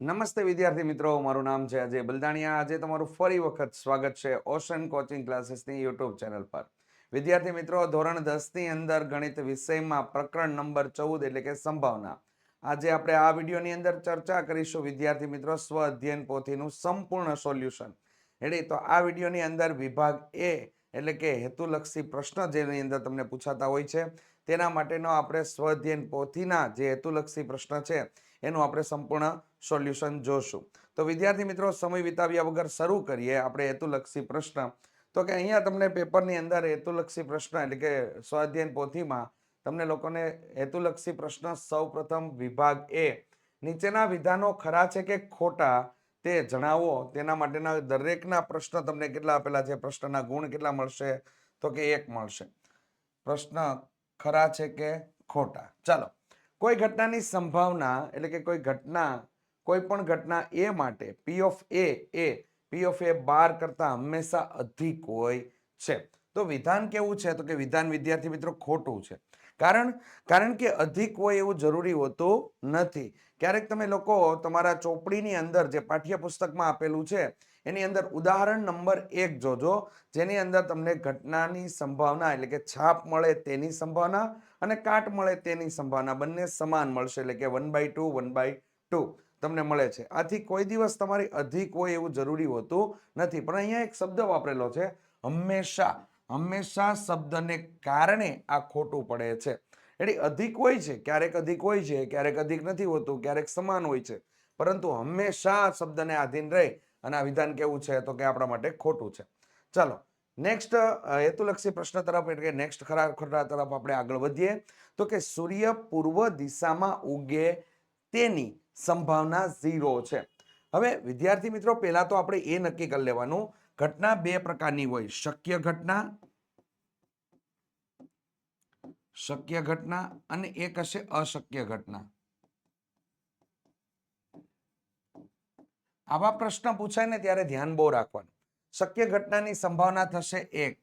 નમસ્તે વિદ્યાર્થી મિત્રો, મારું નામ છે અજય બલદાણિયા. આજે તમારું ફરી વખત સ્વાગત છે ઓશન કોચિંગ ક્લાસીસની યુટ્યુબ ચેનલ પર. વિદ્યાર્થી મિત્રો, ધોરણ દસની અંદર ગણિત વિષયમાં પ્રકરણ નંબર ચૌદ એટલે કે સંભાવના. આજે આપણે આ વિડીયોની અંદર ચર્ચા કરીશું. વિદ્યાર્થી મિત્રો, સ્વ અધ્યયન પોથીનું સંપૂર્ણ સોલ્યુશન. એટલે તો આ વિડીયોની અંદર વિભાગ એ એટલે કે હેતુલક્ષી પ્રશ્ન જેની અંદર તમને પૂછાતા હોય છે, તેના માટેનો આપણે સ્વ અધ્યયન પોથીના જે હેતુલક્ષી પ્રશ્ન છે, એનું આપણે સંપૂર્ણ સોલ્યુશન જોશું. તો વિદ્યાર્થી મિત્રો, સમય વિતાવ્યા વગર શરૂ કરીએ આપણે હેતુલક્ષી પ્રશ્ન. તો કે અહીંયા તમને પેપરની અંદર હેતુલક્ષી પ્રશ્ન એટલે કે સ્વાધ્યાયન પોથીમાં તમને લોકોને હેતુલક્ષી પ્રશ્ન સૌપ્રથમ વિભાગ એ. નીચેના વિધાનો ખરા છે કે ખોટા તે જણાવો. તેના માટેના દરેકના પ્રશ્ન તમને કેટલા આપેલા છે? પ્રશ્નના ગુણ કેટલા મળશે? તો કે એક મળશે. પ્રશ્ન ખરા છે કે ખોટા? ચાલો. કોઈ ઘટનાની સંભાવના એટલે કે કોઈ ઘટના કોઈ પણ ઘટના એ માટે P of A A P of A બાર કરતાં હંમેશા અધિક હોય છે. તો વિધાન કેવું છે? તો કે વિધાન વિદ્યાર્થી મિત્રો ખોટું છે. કારણ કારણ કે અધિક હોય એવું જરૂરી હોતું નથી. ક્યારેક તમે લોકો તમારા ચોપડીની અંદર જે પાઠ્યપુસ્તકમાં આપેલું છે, એની અંદર ઉદાહરણ નંબર એક જોજો, જેની અંદર તમને ઘટનાની સંભાવના એટલે કે છાપ મળે તેની સંભાવના અને કાટ મળે તેની સંભાવના બંને સમાન મળશે. એટલે કે one by two one by two તમને મળે છે. આથી કોઈ દિવસ તમારી અધિક હોય એવું જરૂરી હોતું નથી. પણ અહીંયા એક શબ્દ વાપરેલો છે, હંમેશા. હંમેશા શબ્દને કારણે આ ખોટું પડે છે. એટલે અધિક હોય છે, ક્યારેક અધિક હોય છે, ક્યારેક અધિક નથી હોતું, ક્યારેક સમાન હોય છે. પરંતુ હંમેશા શબ્દને આધીન રહે અને આ વિધાન કેવું છે તો કે આપણા માટે ખોટું છે. ચાલો, નેક્સ્ટ હેતુલક્ષી પ્રશ્ન તરફ એટલે કે નેક્સ્ટ ખરા ખરા તરફ આપણે આગળ વધીએ. તો કે સૂર્ય પૂર્વ દિશામાં ઉગે તેની સંભાવના ઝીરો છે. હવે વિદ્યાર્થી મિત્રો, પહેલા તો આપણે એ નક્કી કરી લેવાનું. ઘટના બે પ્રકારની હોય. શક્ય ઘટના શક્ય ઘટના અને એક હશે અશક્ય ઘટના. આવા પ્રશ્ન પૂછાય ને ત્યારે ધ્યાન બહુ રાખવાનું. શક્ય ઘટનાની સંભાવના થશે એક.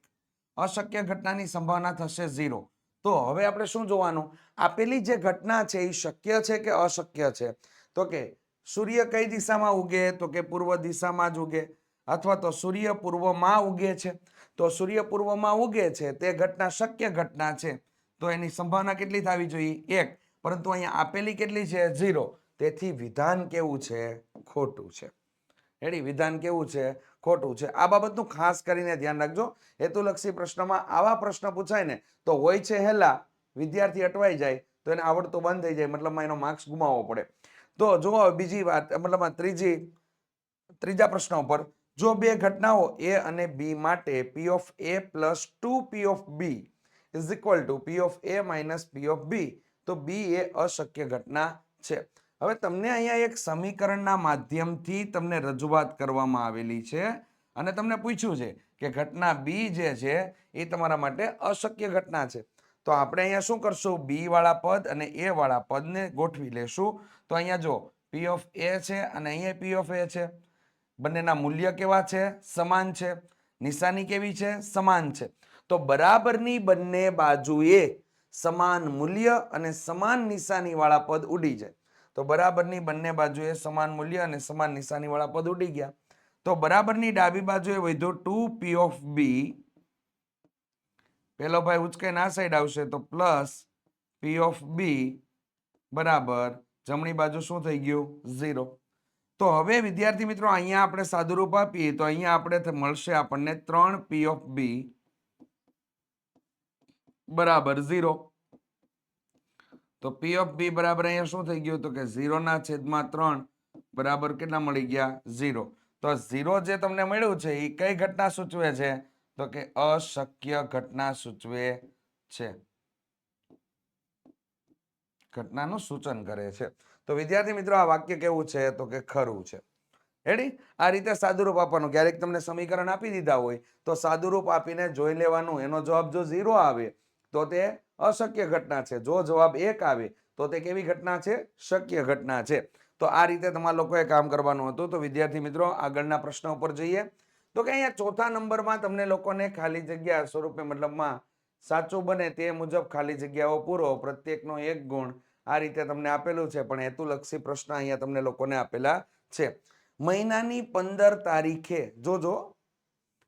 અશક્ય ઘટનાની સંભાવના થશે ઝીરો. તો હવે આપણે શું જોવાનું? આપેલી જે ઘટના છે એ શક્ય છે કે અશક્ય છે? તો કે સૂર્ય કઈ દિશામાં ઉગે? તો કે પૂર્વ દિશામાં જ ઉગે. અથવા તો સૂર્ય પૂર્વમાં ઉગે છે. તો સૂર્ય પૂર્વમાં ઉગે છે. તે ઘટના શક્ય ઘટના છે. તો એની સંભાવના કેટલી થવી જોઈએ? એક. પરંતુ અહીંયા આપેલી કેટલી છે? ઝીરો. તેથી વિધાન કેવું છે? ખોટું છે. એડી વિધાન કેવું છે? ખોટું છે. આ બાબતનું ખાસ કરીને ધ્યાન રાખજો. હેતુલક્ષી પ્રશ્નમાં આવા પ્રશ્ન પૂછાય ને, તો હોય છે હેલા, વિદ્યાર્થી અટવાઈ જાય, તો એને આવડતું બંધ થઈ જાય, મતલબમાં એનો માર્ક્સ ગુમાવવો પડે. તો જુઓ બીજી વાત, મતલબમાં ત્રીજી, ત્રીજા પ્રશ્ન ઉપર, જો બે ઘટનાઓ એ અને બી માટે P of A plus two P of B is equal to P of A minus P of B તો બી એ અશક્ય ઘટના છે. હવે તમને અહીંયા એક સમીકરણના માધ્યમથી તમને રજૂઆત કરવામાં આવેલી છે અને તમને પૂછ્યું છે કે ઘટના બી જે છે એ તમારા માટે અશક્ય ઘટના છે. તો આપણે અહીંયા શું કરશું? બી વાળા પદ અને એ વાળા પદને ગોઠવી લેશું. તો અહીંયા જો પી ઓફ એ છે અને અહીંયા પી ઓફ એ છે. બંનેના મૂલ્ય કેવા છે? સમાન છે. નિશાની કેવી છે? સમાન છે. તો બરાબરની બંને બાજુએ સમાન મૂલ્ય અને સમાન નિશાની વાળા પદ ઉડી જાય. તો બરાબરની બંને બાજુએ સમાન મૂલ્ય અને સમાન નિશાની વાળા પદ ઉડી ગયા. તો બરાબરની ડાબી બાજુએ વધ્યો ટુ પી ઓફ બી. પેલો ભાઈ ઉચકાઈને આ સાઈડ આવશે તો પ્લસ પી ઓફ બી બરાબર. જમણી બાજુ શું થઈ ગયું? ઝીરો. તો હવે વિદ્યાર્થી મિત્રો અહીંયા આપણે સાદુરૂપ આપીએ તો અહીંયા આપણે મળશે આપણને ત્રણ પી ઓફ બી. બરાબર, ઝીરો. તો પી ઓફ બી બરાબર અહીંયા શું થઈ ગયું તો કે ઝીરોના છેદમાં ત્રણ બરાબર કેટલા મળી ગયા? ઝીરો તો ઝીરો જે તમને મળ્યું છે એ કઈ ઘટના સૂચવે છે? તો કે અશક્ય ઘટના સૂચવે છે. ઘટનાનું સૂચન કરે છે. તો વિદ્યાર્થી મિત્રો, આ વાક્ય કેવું છે? તો કે ખરું છે. રેડી આ રીતે સાદુરૂપ આપવાનું. ક્યારેક તમને સમીકરણ આપી દીધા હોય તો સાદુરૂપ આપીને જોઈ લેવાનું. એનો જવાબ જો ઝીરો આવે તો તે અશક્ય ઘટના છે. જો જવાબ એક આવે, તો તે કેવી ઘટના છે? શક્ય ઘટના છે. તો આ રીતે તમારા લોકોએ કામ કરવાનું હતું. તો વિદ્યાર્થી મિત્રો, આગળના પ્રશ્ન ઉપર જઈએ. તો કે અહીંયા ચોથા નંબરમાં તમને લોકોને ખાલી જગ્યા સ્વરૂપે મતલબમાં સાચું બને તે મુજબ ખાલી જગ્યાઓ પૂરો, પ્રત્યેકનો એક ગુણ આ રીતે તમને આપેલું છે. પણ હેતુલક્ષી પ્રશ્ન અહીંયા તમને લોકોને આપેલા છે. મહિનાની પંદર તારીખે, જોજો.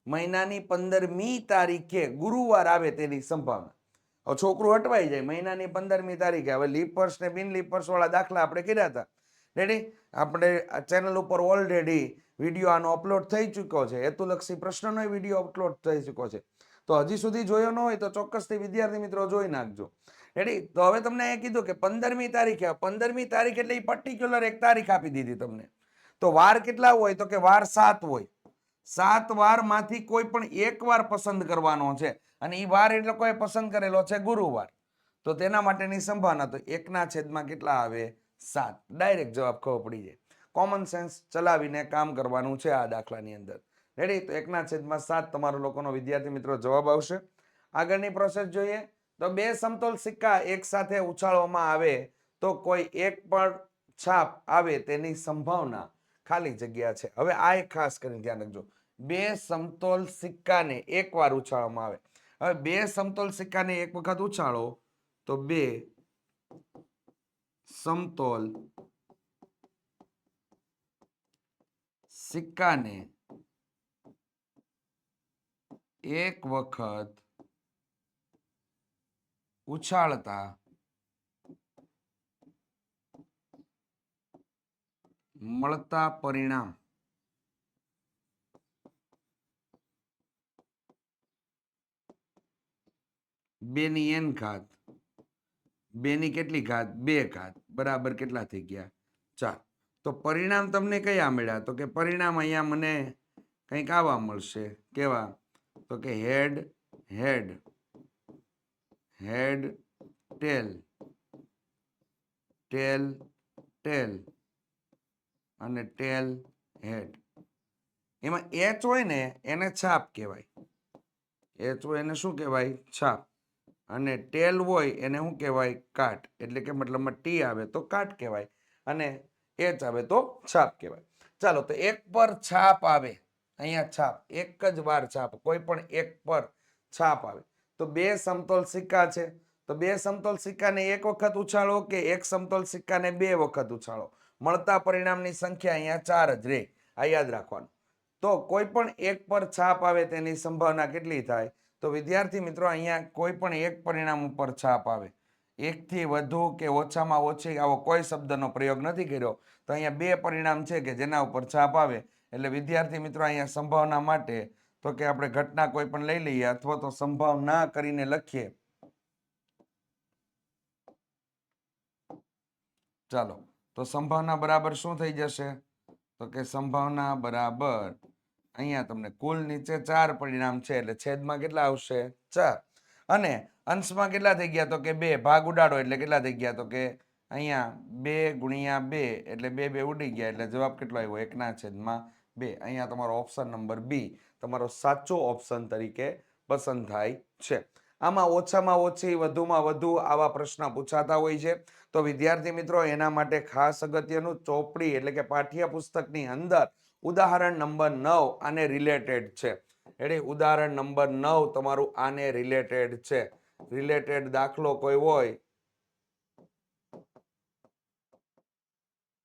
મહિનાની પંદરમી તારીખે ગુરુવાર આવે તેની સંભાવના. હવે છોકરું અટવાઈ જાય. મહિનાની પંદરમી તારીખે. હવે લીપર્સ ને બિન લીપર્સ વાળા દાખલા આપણે કર્યા હતા. રેડી આપણે આ ચેનલ ઉપર ઓલરેડી વીડિયો આનો અપલોડ થઈ ચૂક્યો છે. હેતુલક્ષી પ્રશ્નનો વીડિયો અપલોડ થઈ ચૂક્યો છે. તો હજી સુધી જોયો ન હોય તો ચોક્કસથી વિદ્યાર્થી મિત્રો જોઈ નાખજો. રેડી તો હવે તમને એ કીધું કે પંદરમી તારીખે. પંદરમી તારીખ એટલે એ પર્ટિક્યુલર એક તારીખ આપી દીધી તમને. તો વાર કેટલા હોય? તો કે વાર સાત હોય. સાત વારમાંથી કોઈ પણ એક વાર પસંદ કરવાનો છે. અને એ વાર એટલે કોઈ પસંદ કરેલો છે ગુરુવાર. તો તેના માટેની સંભાવના તો એકના છેદમાં કેટલા આવે? સાત. ડાયરેક્ટ જવાબ ખબર પડી જાય. કોમન સેન્સ ચલાવીને કામ કરવાનું છે આ દાખલાની અંદર. રેડી તો એકના છેદમાં સાત તમારો લોકોનો વિદ્યાર્થી મિત્રો જવાબ આવશે. આગળની પ્રોસેસ જોઈએ. તો બે સમતોલ સિક્કા એક સાથે ઉછાળવામાં આવે તો કોઈ એક પણ છાપ આવે તેની સંભાવના ખાલી જગ્યા છે. હવે આ એક ખાસ કરીને ધ્યાન રાખજો. બે સમતોલ સિક્કાને એકવાર ઉછાળવામાં આવે. હવે બે સમતોલ સિક્કાને એક વખત ઉછાળો તો બે સમતોલ સિક્કાને એક વખત ઉછાળતા મળતા પરિણામ બેની એન ઘાત, બેની કેટલી ઘાત? બે ઘાત. બરાબર કેટલા થઈ ગયા? ચાર. તો પરિણામ તમને કયા મળ્યા? તો કે પરિણામ અહીંયા મને કંઈક આવા મળશે. કેવા? તો કે head head head, tail tail tail અને ટેલ, હેડ. એમાં એચ હોય ને, એને છાપ કહેવાય. એચ હોય એને શું કહેવાય? છાપ. અને ટેલ હોય એને શું કહેવાય? કાટ. એટલે કે મતલબમાં ટી આવે તો કાટ કહેવાય અને એચ આવે તો છાપ કહેવાય. ચાલો, તો એક પર છાપ આવે. અહીંયા છાપ. એક જ વાર છાપ. કોઈ પણ એક પર છાપ આવે. તો બે સમતોલ સિક્કા છે. તો બે સમતોલ સિક્કાને એક વખત ઉછાળો કે એક સમતોલ સિક્કાને બે વખત ઉછાળો? મળતા પરિણામની સંખ્યા અહીંયા ચાર જ રે. આ યાદ રાખવાનું. તો કોઈ પણ એક પર છાપ આવે તેની સંભાવના કેટલી થાય? તો વિદ્યાર્થી મિત્રો, અહીંયા કોઈ પણ એક પરિણામ ઉપર છાપ આવે. એકથી વધુ કે ઓછામાં ઓછી આવો કોઈ શબ્દનો પ્રયોગ નથી કર્યો. તો અહીંયા બે પરિણામ છે કે જેના ઉપર છાપ આવે. એટલે વિદ્યાર્થી મિત્રો, અહીંયા સંભાવના માટે તો કે આપણે ઘટના કોઈ પણ લઈ લઈએ અથવા તો સંભાવના કરીને લખીએ. ચાલો, તો સંભાવના બરાબર શું થઈ જશે? તો કે સંભાવના બરાબર અહીંયા તમને કુલ નીચે ચાર પરિણામ છે, એટલે છેદમાં કેટલા આવશે? ચાર. અને અંશમાં કેટલા થઈ ગયા? તો કે બે. ભાગ ઉડાડો એટલે કેટલા થઈ ગયા? તો કે અહીંયા બે ગુણ્યા બે, એટલે બે બે ઉડી ગયા. એટલે જવાબ કેટલો આવ્યો? એકના છેદમાં બે. અહીંયા તમારો ઓપ્શન નંબર બી તમારો સાચો ઓપ્શન તરીકે પસંદ થાય છે. આમાં ઓછામાં ઓછી, વધુમાં વધુ આવા પ્રશ્ન પૂછાતા હોય છે. તો વિદ્યાર્થી મિત્રો, એના માટે ખાસ અગત્યનું ચોપડી એટલે કે પાઠ્યપુસ્તકની અંદર ઉદાહરણ નંબર નવ આને રિલેટેડ છે. એટલે ઉદાહરણ નંબર નવ તમારું આને રિલેટેડ છે. રિલેટેડ દાખલો કોઈ હોય,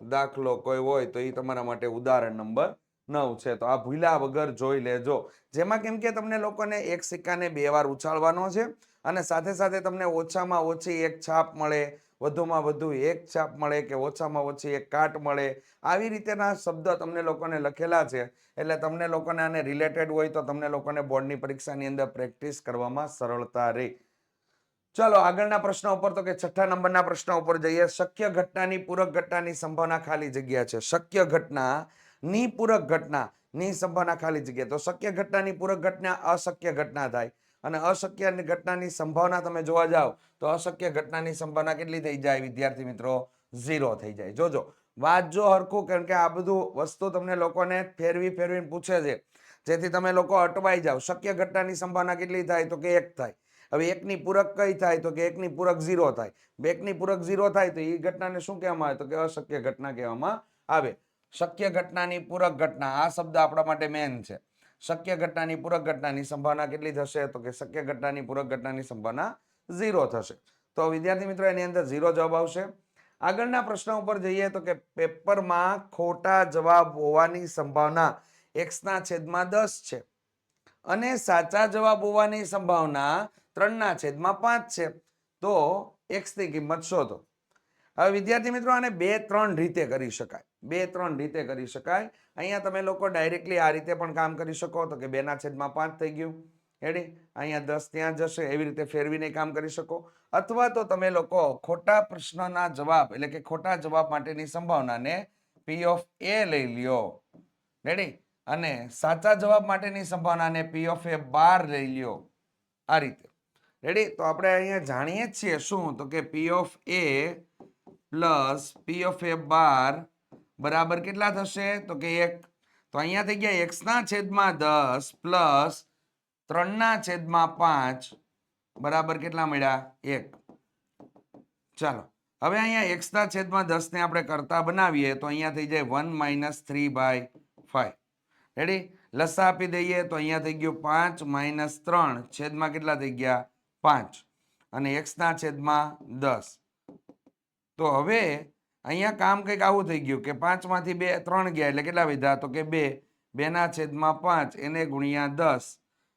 દાખલો કોઈ હોય તો એ તમારા માટે ઉદાહરણ નંબર નવ છે. તો આ ભૂલ્યા વગર જોઈ લેજો. જેમાં કેમ કે તમને લોકોને એક સિક્કાને બે વાર ઉછાળવાનો છે અને સાથે સાથે તમને ઓછામાં ઓછી એક છાપ મળે વધુમાં વધુ એક છાપ મળે કે ઓછામાં ઓછી એક કાટ મળે. આવી રીતેના શબ્દ તમને લોકોને લખેલા છે. એટલે તમને લોકોને આને રિલેટેડ હોય તો તમને લોકોને બોર્ડની પરીક્ષાની અંદર પ્રેક્ટિસ કરવામાં સરળતા રહે. ચાલો, આગળના પ્રશ્ન ઉપર તો કે છઠ્ઠા નંબરના પ્રશ્ન ઉપર જઈએ. શક્ય ઘટનાની પૂરક ઘટનાની સંભાવના ખાલી જગ્યા છે. શક્ય ઘટના ની પૂરક ઘટના ની સંભાવના ખાલી જગ્યા. તો શક્ય ઘટનાની પૂરક ઘટના, અશક્ય ઘટના થાય. અને અશક્ય ઘટનાની સંભાવના તમે જોવા જાઓ તો અશક્ય ઘટનાની સંભાવના કેટલી થઈ જાય વિદ્યાર્થી મિત્રો? ઝીરો થઈ જાય. જોજો વાંચજો હરખું, કારણ કે આ બધું વસ્તુ તમને લોકોને ફેરવી ફેરવીને પૂછે છે. જેથી તમે લોકો અટવાઈ જાઓ. શક્ય ઘટનાની સંભાવના કેટલી થાય? તો કે એક થાય. હવે એકની પૂરક કઈ થાય? તો કે એકની પૂરક ઝીરો થાય. બેકની પૂરક ઝીરો થાય, તો એ ઘટનાને શું કહેવામાં આવે? તો કે અશક્ય ઘટના કહેવામાં આવે. શક્ય ઘટનાની પૂરક ઘટના. આ શબ્દ આપણા માટે મેન છે. શક્ય ઘટનાની પૂરક ઘટનાની સંભાવના કેટલી થશે? તો કે શક્ય ઘટનાની પૂરક ઘટનાની સંભાવના ઝીરો થશે. તો વિદ્યાર્થી મિત્રો, એની અંદર ઝીરો જવાબ આવશે. આગળના પ્રશ્ન ઉપર જઈએ તો કે પેપરમાં ખોટા જવાબ હોવાની સંભાવના એક્સના છેદમાં દસ છે અને સાચા જવાબ હોવાની સંભાવના ત્રણના છેદમાં પાંચ છે. તો એક્સની કિંમત શોધો. હવે વિદ્યાર્થી મિત્રો, આને બે ત્રણ રીતે કરી શકાય. બે ત્રણ રીતે કરી શકાય. અહીંયા તમે લોકો ડાયરેક્ટલી આ રીતે પણ કામ કરી શકો તો કે બેના છેદમાં પાંચ થઈ ગયું. હેડી અહીંયા દસ ત્યાં જશે, એવી રીતે ફેરવીને કામ કરી શકો. અથવા તો તમે લોકો ખોટા પ્રશ્નના જવાબ, એટલે કે ખોટા જવાબ માટેની સંભાવનાને પી ઓફ એ લઈ લ્યો. રેડી અને સાચા જવાબ માટેની સંભાવનાને પી ઓફ એ બાર લઈ લ્યો. આ રીતે. રેડી તો આપણે અહીંયા જાણીએ છીએ શું? તો કે P of A plus P of A bar બરાબર કેટલા થશે? તો કે એક, તો અહીંયા થઈ ગયા એક્સના છેદમાં દસ પ્લસ ત્રણના છેદમાં પાંચ. બરાબર કેટલા મળ્યા? એક. ચાલો, હવે અહીંયા એક્સના છેદમાં દસને આપણે કરતા બનાવીએ તો અહીંયા થઈ જાય one minus three by five. Ready લસા આપી દઈએ તો અહીંયા થઈ ગયું પાંચ માઇનસ ત્રણ. છેદમાં કેટલા થઈ ગયા? પાંચ. અને એક્સના છેદમાં દસ. તો હવે અહીંયા કામ કંઈક આવું થઈ ગયું કે પાંચમાંથી બે, ત્રણ ગયા એટલે કેટલા વિધા? તો કે બે. બેના છેદમાં પાંચ, એને ગુણ્યા દસ.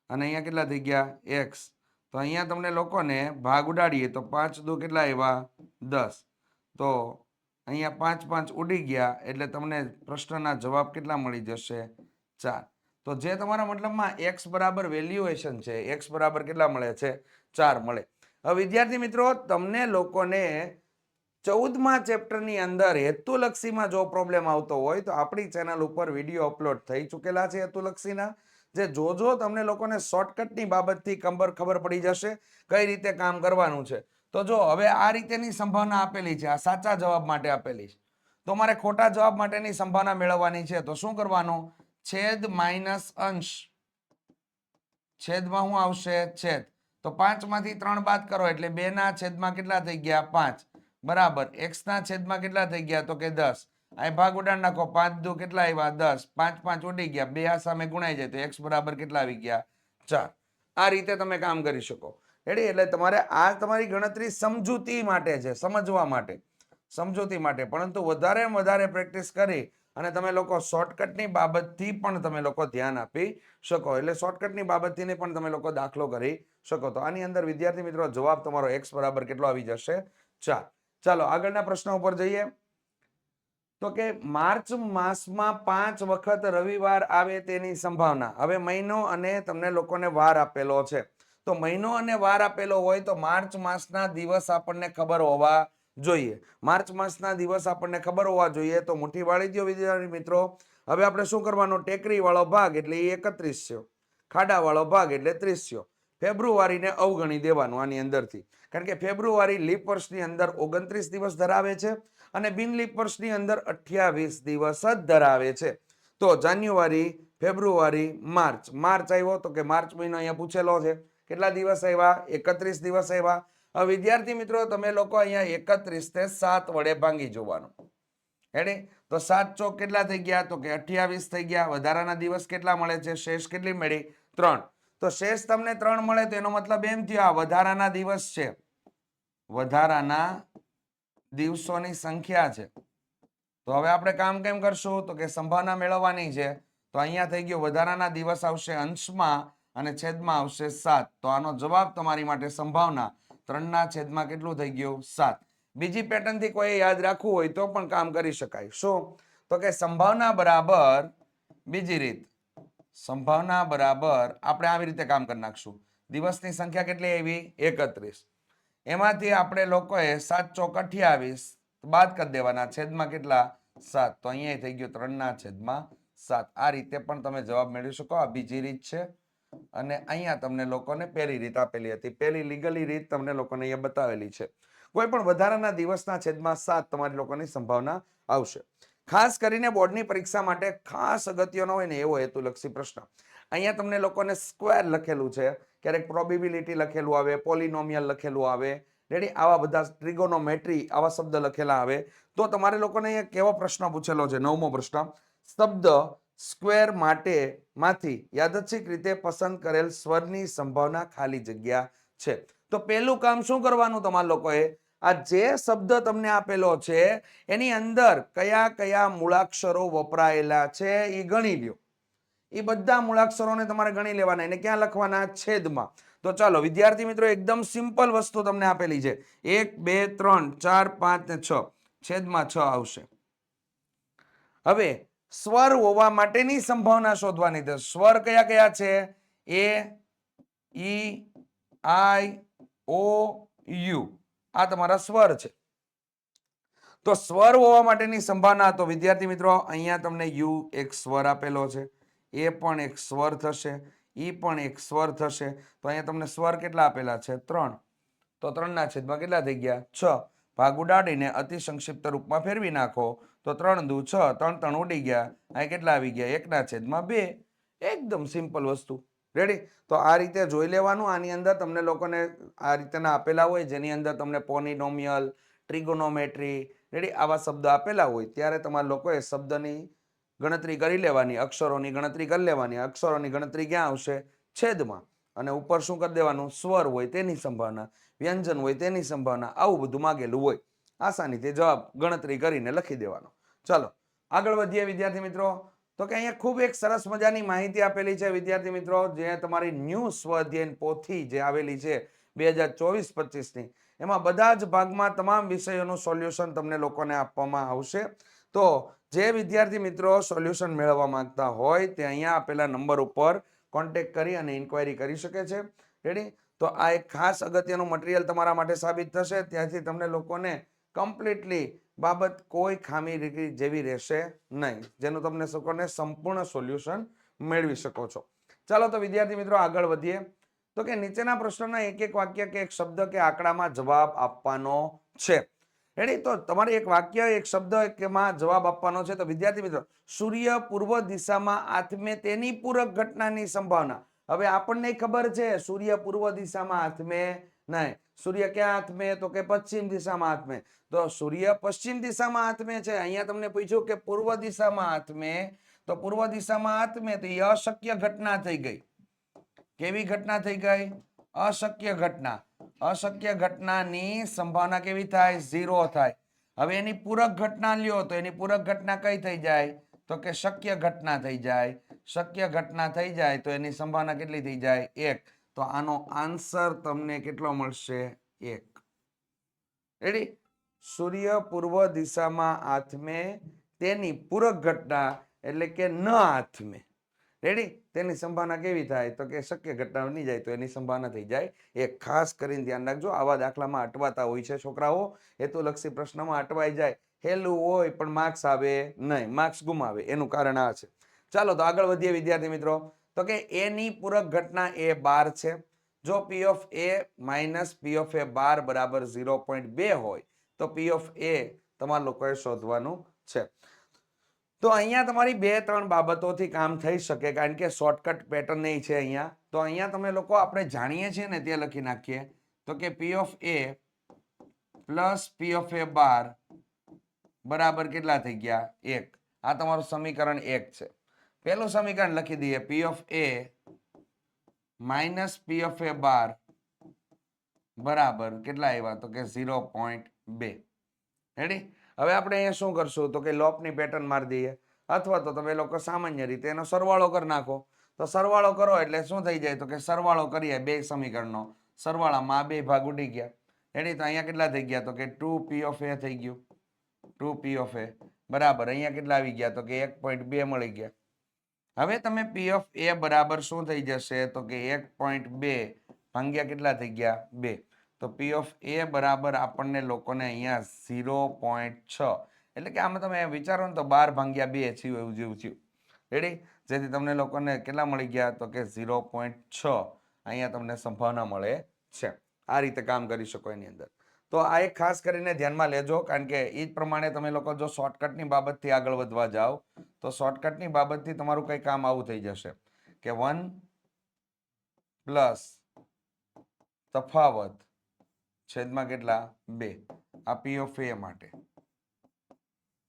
અને અહીંયા કેટલા થઈ ગયા? એક્સ તો અહીંયા તમને લોકોને ભાગ ઉડાડીએ તો પાંચ દુ કેટલા એવા દસ. તો અહીંયા પાંચ પાંચ ઉડી ગયા એટલે તમને પ્રશ્નના જવાબ કેટલા મળી જશે? ચાર. તો જે તમારા મતલબમાં એક્સ બરાબર વેલ્યુએશન છે, એક્સ બરાબર કેટલા મળે છે? ચાર મળે. હવે વિદ્યાર્થી મિત્રો, તમને લોકોને ચૌદમા ચેપ્ટરની અંદર હેતુલક્ષીમાં જો પ્રોબ્લેમ આવતો હોય તો આપણી ચેનલ ઉપર વીડિયો અપલોડ થઈ ચૂકેલા છે હેતુલક્ષીના. જે જોજો તમને લોકોને શોર્ટકટની બાબતથી કંબર ખબર પડી જશે કઈ રીતે કામ કરવાનું છે. તો જો હવે આ રીતેની સંભાવના આપેલી છે, આ સાચા જવાબ માટે આપેલી છે. તો મારે ખોટા જવાબ માટેની સંભાવના મેળવવાની છે. તો શું કરવાનું? છેદ માઇનસ અંશ. છેદમાં શું આવશે? છેદ. તો પાંચમાંથી ત્રણ બાદ કરો એટલે બેના છેદમાં કેટલા થઈ ગયા? પાંચ. બરાબર. એક્સ ના છેદમાં કેટલા થઈ ગયા? તો કે દસ. આ ભાગ ઉડાડ નાખો. પાંચ દુ કેટલા આવ્યા? દસ. પાંચ પાંચ ઉડી ગયા. બે આ સામે ગુણાઈ જાય તો એક્સ બરાબર કેટલા આવી ગયા? ચાર. આ રીતે તમે કામ કરી શકો. રેડી એટલે તમારે આ તમારી ગણતરી સમજૂતી માટે છે, સમજવા માટે. સમજૂતી માટે. પરંતુ વધારે વધારે પ્રેક્ટિસ કરી અને તમે લોકો શોર્ટકટની બાબતથી પણ તમે લોકો ધ્યાન આપી શકો. એટલે શોર્ટકટની બાબતથી પણ તમે લોકો દાખલો કરી શકો. તો આની અંદર વિદ્યાર્થી મિત્રો જવાબ તમારો એક્સ બરાબર કેટલો આવી જશે? ચાર. ચાલો, આગળના પ્રશ્ન ઉપર જઈએ. તો કે માર્ચ માસમાં પાંચ વખત રવિવાર આવે તેની સંભાવના. હવે મહિનો અને તમને લોકોને વાર આપેલો છે. તો મહિનો અને વાર આપેલો હોય તો માર્ચ માસના દિવસ આપણને ખબર હોવા જોઈએ. માર્ચ માસના દિવસ આપણને ખબર હોવા જોઈએ તો મુઠ્ઠી વાળી દો વિદ્યાર્થી મિત્રો. હવે આપણે શું કરવાનો? ટેકરી વાળો ભાગ એટલે એ એકત્રીસ થયો. ખાડા વાળો ભાગ એટલે ત્રીસ છે ફેબ્રુઆરીને અવગણી દેવાનું આની અંદરથી. કારણ કે ફેબ્રુઆરી લીપ વર્ષની અંદર ઓગણત્રીસ દિવસ ધરાવે છે અને બિન લીપ વર્ષની અંદર અઠ્યાવીસ દિવસ જ ધરાવે છે. તો જાન્યુઆરી, ફેબ્રુઆરી, માર્ચ. માર્ચ આવ્યો તો કે માર્ચ મહિનો અહીંયા પૂછેલો છે. કેટલા દિવસ આવ્યા? એકત્રીસ દિવસ આવ્યા. હવે વિદ્યાર્થી મિત્રો, તમે લોકો અહીંયા એકત્રીસ તે સાત વડે ભાંગી જોવાનું. હેડી તો સાત ચોક કેટલા થઈ ગયા? તો કે અઠ્યાવીસ થઈ ગયા. વધારાના દિવસ કેટલા મળે છે? શેષ કેટલી મળી? ત્રણ. તો શેષ તમને ત્રણ મળે તો એનો મતલબ એમ થયો, આ વધારાના દિવસ છે. વધારાના દિવસોની સંખ્યા છે. તો હવે આપણે કામ કેમ કરશું? તો કે સંભાવના મેળવવાની છે. તો અહીંયા થઈ ગયો, વધારાના દિવસ આવશે અંશમાં અને છેદમાં આવશે સાત. તો આનો જવાબ તમારી માટે સંભાવના, ત્રણના છેદમાં કેટલું થઈ ગયું? સાત. બીજી પેટર્નથી કોઈ યાદ રાખવું હોય તો પણ કામ કરી શકાય. શું? તો કે સંભાવના બરાબર બીજી રીત. સંભાવના બરાબર આપણે આવી રીતે કામ કરી નાખશું. દિવસની સંખ્યા કેટલી આવી? એકત્રીસ. એમાંથી આપણે લોકોએ સાત ચોક અઠ્યાવીસ બાદ કરી દેવાના. છેદમાં કેટલા? સાત. તો અહીંયા થઈ ગયું ત્રણના છેદમાં સાત. આ રીતે પણ તમે જવાબ મેળવી શકો. આ બીજી રીત છે. અને અહીંયા તમને લોકોને પહેલી રીત આપેલી હતી. પહેલી લીગલી રીત તમને લોકોને અહીંયા બતાવેલી છે. કોઈ પણ વધારાના દિવસના છેદમાં સાત તમારી લોકોની સંભાવના આવશે. ખાસ કરીને બોર્ડની પરીક્ષા માટે ખાસ અગત્યનો હોય ને એવો હેતુલક્ષી પ્રશ્ન. અહીંયા તમને લોકોને સ્ક્વેર લખેલું છે, ક્યારેક પ્રોબિબિલિટી લખેલું આવે, પોલિનોમિયલ લખેલું આવે, રેડી? આવા બધા ટ્રિગોનોમેટ્રી, આવા શબ્દ લખેલા આવે. તો તમારે લોકોને અહીંયા કેવો પ્રશ્ન પૂછેલો છે, નવમો પ્રશ્ન. શબ્દ સ્ક્વેર માટે માંથી યાદચ્છિક રીતે પસંદ કરેલ સ્વરની સંભાવના ખાલી જગ્યા છે. તો પહેલું કામ શું કરવાનું તમારા લોકોએ? આ જે શબ્દ તમને આપેલો છે, એની અંદર કયા કયા મૂળાક્ષરો વપરાયેલા છે એ ગણી લ્યો. એ બધા મૂળાક્ષરોને તમારે ગણી લેવાના, એને ક્યાં લખવાના? છેદમાં. તો ચાલો, વિદ્યાર્થી મિત્રો, એકદમ સિમ્પલ વસ્તુ તમને આપેલી છે. એક, બે, ત્રણ, ચાર, પાંચ ને છ. છેદમાં છ આવશે. હવે, સ્વર હોવા માટેની સંભાવના શોધવાની છે. સ્વર કયા કયા છે? એ ઈ આઈ ઓ યુ આ તમારા સ્વર છે. તો સ્વર હોવા માટેની સંભાવના, તો વિદ્યાર્થી મિત્રો, અહીંયા તમને યુ એક સ્વર આપેલો છે. એ પણ એક સ્વર થશે, ઈ પણ એક સ્વર થશે. તો અહીંયા તમને સ્વર કેટલા આપેલા છે? ત્રણ. તો ત્રણના છેદમાં કેટલા થઈ ગયા? છ. ભાગ ઉડાડીને અતિ સંક્ષિપ્ત રૂપમાં ફેરવી નાખો. તો ત્રણ દુ છ, ત્રણ ત્રણ ઉડી ગયા. અહીં કેટલા આવી ગયા? એકના છેદમાં બે. એકદમ સિમ્પલ વસ્તુ. રેડી તો આ રીતે જોઈ લેવાનું. આની અંદર તમને લોકોને આ રીતેના આપેલા હોય. જેની અંદર તમને પોનિનોમિયલ ટ્રિગોનોમેટ્રી રેડી આવા શબ્દ આપેલા હોય. ત્યારે તમારા લોકોએ શબ્દની ગણતરી કરી લેવાની, અક્ષરોની ગણતરી કરી લેવાની. અક્ષરોની ગણતરી ક્યાં આવશે? છેદમાં. અને ઉપર શું કરી દેવાનું? સ્વર હોય તેની સંભાવના, વ્યંજન હોય તેની સંભાવના, આવું બધું માગેલું હોય. આસાનીથી જવાબ ગણતરી કરીને લખી દેવાનો. ચાલો, આગળ વધીએ વિદ્યાર્થી મિત્રો. તો કે અહીંયા ખૂબ એક સરસ મજાની માહિતી આપેલી છે, વિદ્યાર્થી મિત્રો, જે તમારી ન્યૂ સ્વઅધ્યયન પોથી જે આવેલી છે બે હજાર ચોવીસ પચીસની, એમાં બધા જ ભાગમાં તમામ વિષયોનું સોલ્યુશન તમને લોકોને આપવામાં આવશે. તો જે વિદ્યાર્થી મિત્રો સોલ્યુશન મેળવવા માંગતા હોય, તે અહીંયા આપેલા નંબર ઉપર કોન્ટેક કરી અને ઇન્ક્વાયરી કરી શકે છે. રેડી તો આ એક ખાસ અગત્યનું મટીરિયલ તમારા માટે સાબિત થશે. ત્યાંથી તમને લોકોને કમ્પ્લીટલી બાબત કોઈ ખામી જેવી રહેશે નહીં, જેનું તમને લોકોને સંપૂર્ણ સોલ્યુશન મેળવી શકો છો. ચાલો તો વિદ્યાર્થી મિત્રો આગળ વધીએ. તો કે નીચેના પ્રશ્નના એક એક વાક્ય કે એક શબ્દ કે આંકડામાં જવાબ આપવાનો છે. રેડી તો તમારે એક વાક્ય, એક શબ્દ કેમાં જવાબ આપવાનો છે. તો વિદ્યાર્થી મિત્રો, સૂર્ય પૂર્વ દિશામાં આથમે તેની પૂરક ઘટનાની સંભાવના. હવે આપણને ખબર છે, સૂર્ય પૂર્વ દિશામાં આથમે નહીં. સૂર્ય ક્યાં આથમે તો કે પશ્ચિમ દિશામાં આથમે તો સૂર્ય પશ્ચિમ દિશામાં આથમે છે. અહીંયા તમને પૂછ્યું કે પૂર્વ દિશામાં આથમે તો પૂર્વ દિશામાં આથમે તો એ અશક્ય ઘટના થઈ ગઈ. કેવી ઘટના થઈ ગઈ? અશક્ય ઘટના. અશક્ય ઘટનાની સંભાવના કેવી થાય? ઝીરો થાય. હવે એની પૂરક ઘટના લ્યો તો એની પૂરક ઘટના કઈ થઈ જાય? તો કે શક્ય ઘટના થઈ જાય. શક્ય ઘટના થઈ જાય તો એની સંભાવના કેટલી થઈ જાય? એક. તો આનો આન્સર તમને કેટલો મળશે? એક. રેડી સૂર્ય પૂર્વ દિશામાં આથમે તેની પૂરક ઘટના એટલે કે ન આથમે. રેડી તેની સંભાવના કેવી થાય? તો કે શક્ય ઘટના બની જાય તો એની સંભાવના થઈ જાય. એ ખાસ કરીને ધ્યાન રાખજો, આવા દાખલામાં અટવાતા હોય છે છોકરાઓ. હેતુલક્ષી પ્રશ્નમાં અટવાઈ જાય. હેલું હોય પણ માર્ક્સ આવે નહીં. માર્ક્સ ગુમાવે. એનું કારણ આ છે. ચાલો તો આગળ વધીએ વિદ્યાર્થી મિત્રો. તો કે એની પૂરક ઘટના એ બાર છે. જો P of A minus P of A bar બરાબર ઝીરો પોઈન્ટ બે હોય, તો પી ઓફ એ તમારા લોકોએ શોધવાનું છે. તો અહીંયા તમારી બે ત્રણ બાબતોથી કામ થઈ શકે, કારણ કે શોર્ટકટ પેટર્ન નહીં છે અહીંયા. તો અહીંયા તમે લોકો આપણે જાણીએ છીએ ને તે લખી નાખીએ. તો કે P of A plus P of A bar બરાબર કેટલા થઈ ગયા? એક. આ તમારું સમીકરણ એક છે. પહેલું સમીકરણ લખી દઈએ P of A minus P of A bar બરાબર કેટલા આવ્યા તો કે ઝીરો પોઈન્ટ બે. રેડી હવે આપણે અહીંયા શું કરશું? તો કે લોપની પેટર્ન મારી દઈએ. અથવા તો તમે લોકો સામાન્ય રીતે એનો સરવાળો કરી નાખો. તો સરવાળો કરો એટલે શું થઈ જાય? તો કે સરવાળો કરીએ બે સમીકરણનો. સરવાળામાં આ બે ભાગ ઉડી ગયા. રેડી તો અહીંયા કેટલા થઈ ગયા? તો કે ટુ પી ઓફ એ થઈ ગયું. ટુ પી ઓફ એ બરાબર. અહીંયા કેટલા આવી ગયા? તો કે એક પોઈન્ટ બે મળી ગયા. હવે તમે પી ઓફ એ બરાબર શું થઈ જશે? તો કે એક પોઈન્ટ બે ભાંગ્યા કેટલા થઈ ગયા? બે. તો પી ઓફ એ બરાબર આપણને લોકોને અહીંયા ઝીરો પોઈન્ટ છ. એટલે કે આમાં તમે વિચારો ને તો બાર ભાંગ્યા બે થયું એવું જેવું થયું. રેડી જેથી તમને લોકોને કેટલા મળી ગયા? તો કે ઝીરો પોઈન્ટ છ. અહીંયા તમને સંભાવના મળે છે. આ રીતે કામ કરી શકો એની અંદર. તો આ એક ખાસ કરીને ધ્યાનમાં લેજો, કારણ કે એ જ પ્રમાણે તમે લોકો જો શોર્ટકટની બાબતથી આગળ વધવા જાઓ, તો શોર્ટકટની બાબતથી તમારું કંઈ કામ આવું થઈ જશે કે વન પ્લસ તફાવત છેદમાં કેટલા? બે. આ પી ઓફ એ માટે.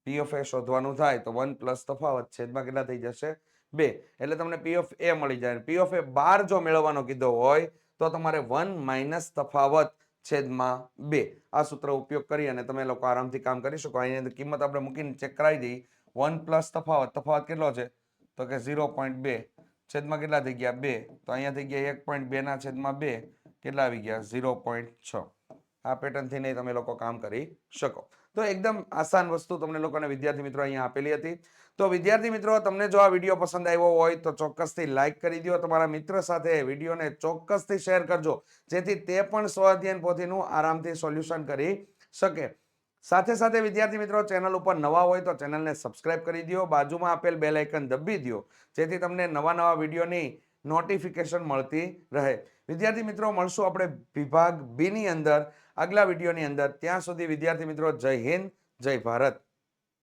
પી ઓફ એ શોધવાનું થાય તો વન પ્લસ તફાવત છેદમાં કેટલા થઈ જશે? બે. એટલે તમને પી એ મળી જાય. પી ઓફ એ બાર જો મેળવવાનો કીધો હોય, તો તમારે વન માઇનસ તફાવત છેદમાં બે. આ સૂત્ર ઉપયોગ કરી અને તમે લોકો આરામથી કામ કરી શકો. અહીંયા અંદર કિંમત આપણે મૂકીને ચેક કરાવી દઈએ. વન પ્લસ તફાવત. તફાવત કેટલો છે? તો કે ઝીરો પોઈન્ટ બે. છેદમાં કેટલા થઈ ગયા? બે. તો અહીંયા થઈ ગયા એક પોઈન્ટ બેના છેદમાં બે. કેટલા આવી ગયા? ઝીરો પોઈન્ટ છ. આ પેટર્નથી નહીં તમે લોકો કામ કરી શકો. તો એકદમ આસાન વસ્તુ તમને લોકોને વિદ્યાર્થી મિત્રો અહીંયા આપેલી હતી. તો વિદ્યાર્થી મિત્રો, તમને જો આ વીડિયો પસંદ આવ્યો હોય તો ચોક્કસથી લાઇક કરી દો તમારા મિત્ર સાથે વિડીયોને ચોક્કસથી શેર કરજો, જેથી તે પણ સ્વઅધ્યયન પોથીનું આરામથી સોલ્યુશન કરી શકે. સાથે સાથે વિદ્યાર્થી મિત્રો ચેનલ ઉપર નવા હોય તો ચેનલને સબસ્ક્રાઇબ કરી દો બાજુમાં આપેલ બેલ આઇકન દબી દો જેથી તમને નવા નવા વિડીયોની નોટિફિકેશન મળતી રહે. વિદ્યાર્થી મિત્રો, મળશું આપણે વિભાગ બીની અંદર. આગલા વિડીયોની અંદર ત્યાં સુધી વિદ્યાર્થી મિત્રો જય હિન્દ જય ભારત.